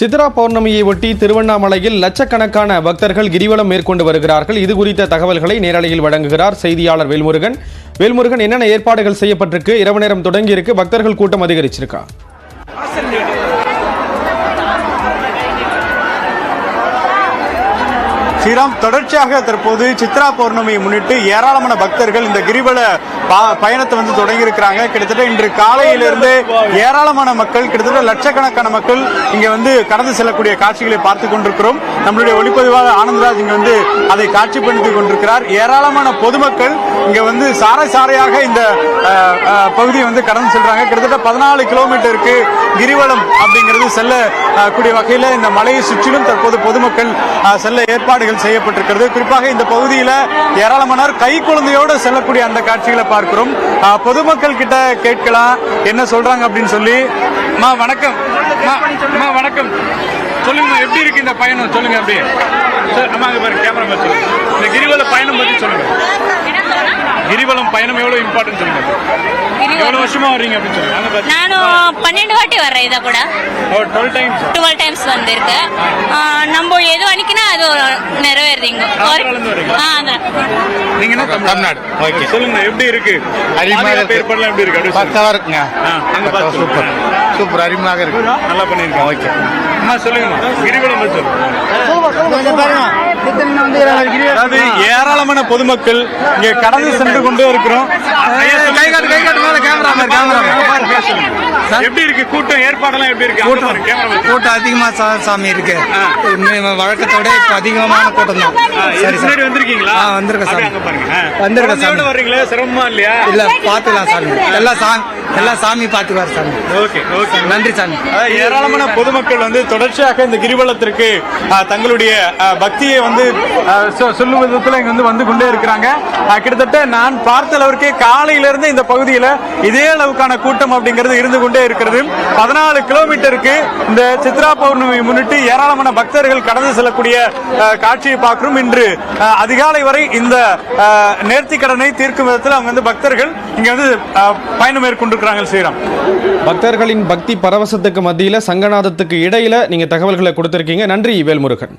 சித்ரா பௌர்ணமியை ஒட்டி திருவண்ணாமலையில் லட்சக்கணக்கான பக்தர்கள் கிரிவலம் மேற்கொண்டு வருகிறார்கள். இது குறித்த தகவல்களை நேரலையில் வழங்குகிறார் செய்தியாளர் வேல்முருகன். வேல்முருகன் என்னென்ன ஏற்பாடுகள் செய்யப்பட்டிருக்கு? இரவு நேரம் தொடங்கி இருக்கு பக்தர்கள் கூட்டம் அதிகரிச்சிருக்கா? ஸ்ரீராம் தொடர்ச்சியாக தற்போது சித்ரா பௌர்ணமியை முன்னிட்டு ஏராளமான பக்தர்கள் இந்த கிரிவல பயணத்தை வந்து தொடங்கி இருக்கிறாங்க கிட்டத்தட்ட இன்று காலையிலிருந்து ஏராளமான மக்கள் கிட்டத்தட்ட லட்சக்கணக்கான மக்கள் இங்க வந்து கடந்து செல்லக்கூடிய காட்சிகளை பார்த்து கொண்டிருக்கிறோம். நம்மளுடைய ஒளிப்பதிவாளர் ஆனந்தராஜ் இங்க வந்து அதை காட்சிப்படுத்திக் கொண்டிருக்கிறார். ஏராளமான பொதுமக்கள் இங்க வந்து சாரை சாரையாக இந்த பகுதியை வந்து கடந்து செல்றாங்க. கிட்டத்தட்ட பதினாலு கிலோமீட்டருக்கு கிரிவலம் அப்படிங்கிறது செல்ல கூடிய வகையில் இந்த மலையை சுற்றிலும் தற்போது பொதுமக்கள் செல்ல ஏற்பாடுகள் செய்யப்பட்டிருக்கிறது. குறிப்பாக இந்த பகுதியில் ஏராளமானோர் கை குழந்தையோடு செல்லக்கூடிய அந்த காட்சிகளை பார்க்கிறோம். பொதுமக்கள் கிட்ட கேட்கலாம். என்ன சொல்றாங்க அப்படின்னு சொல்லி. அம்மா வணக்கம். அம்மா, அம்மா வணக்கம். சொல்லுங்க எப்படி இருக்கு இந்த பயணம்? சொல்லுங்க அப்படியே அம்மா அங்க பாருங்க கேமரா இந்த கிரிவல பயணம் பத்தி சொல்லுங்க. கிரிவலம் பயணம் எவ்வளவு இம்பார்ட்டன்ட் சொல்லுங்க. எவ்வளவு வருஷமா வர்றீங்க அப்படின்னு சொல்லுங்க. பன்னெண்டு வாட்டி வர்றேன் இதை கூட. டுவெல் டைம்ஸ் வந்திருக்கு. நம்ம எது வணிக்கினா அது நிறைவேறுதிங்க தமிழ்நாடு. ஓகே. சொல்லுங்க எப்படி இருக்கு? அதிகமாக எப்படி இருக்கு? பத்தாவா இருக்குங்க. சூப்பர். சூப்பர் அருமையாக இருக்கு. நல்லா பண்ணியிருக்கோம் ஓகே. அம்மா சொல்லுங்க கிரிவலம் அதாவது ஏராளமான பொதுமக்கள் இங்க கடந்து சென்று கொண்டே இருக்கிறோம். கை காட்டு கை காட்டு மேல கேமரா கேமரா எப்படி இருக்கு? கூட்டம் ஏற்பாடெல்லாம் எப்படி இருக்கு? மேன். கூட்டம். அதிகமா சாமி இருக்கு. வழக்கத்தோட இப்ப அதிகமான கூட்டம் தான். சரி சார். வந்திருக்கீங்களா? வந்திருக்கேன் சாமி. ஆ. வந்திருக்கேன் சாமி. வர்றீங்களா? சிரமமா இல்லையா? இல்ல பாத்துக்கலாம் சாமி. எல்லாம் சாமி எல்லாம் சாமி பாத்துக்குவார் சாமி. Okay okay. நன்றி சாமி. ஏராளமான பொதுமக்கள் வந்து தொடர்ச்சியாக இந்த கிரிவலத்திற்கு தங்களுடைய பக்தியை வந்து சொல்லும் விதத்தில் இங்க வந்து வந்து கொண்டே இருக்கிறாங்க. கிட்டத்தட்ட நான் பார்த்த அளவிற்கு காலையிலிருந்து இந்த பகுதியில் இதே அளவுக்கான கூட்டம் அப்படிங்கிறது இருந்து கொண்டே இருக்கிறது. பதினாலு கிலோமீட்டருக்கு இந்த சித்ரா பௌர்ணமி முன்னிட்டு ஏராளமான பக்தர்கள் கடந்து செல்லக்கூடிய காட்சியை பார்க்கிறோம். இன்று அதிகாலை வரை இந்த அஹ், நேர்த்திக் கடனை தீர்க்கும் விதத்தில் அவங்க வந்து பக்தர்கள் இங்கே வந்து பயணம் மேற்கொண்டிருக்கிறாங்க ஸ்ரீராம். பக்தர்களின் பக்தி பரவசத்துக்கு மத்தியில சங்கநாதத்துக்கு இடையில நீங்க தகவல்களை கொடுத்திருக்கீங்க. நன்றி வேல்முருகன்.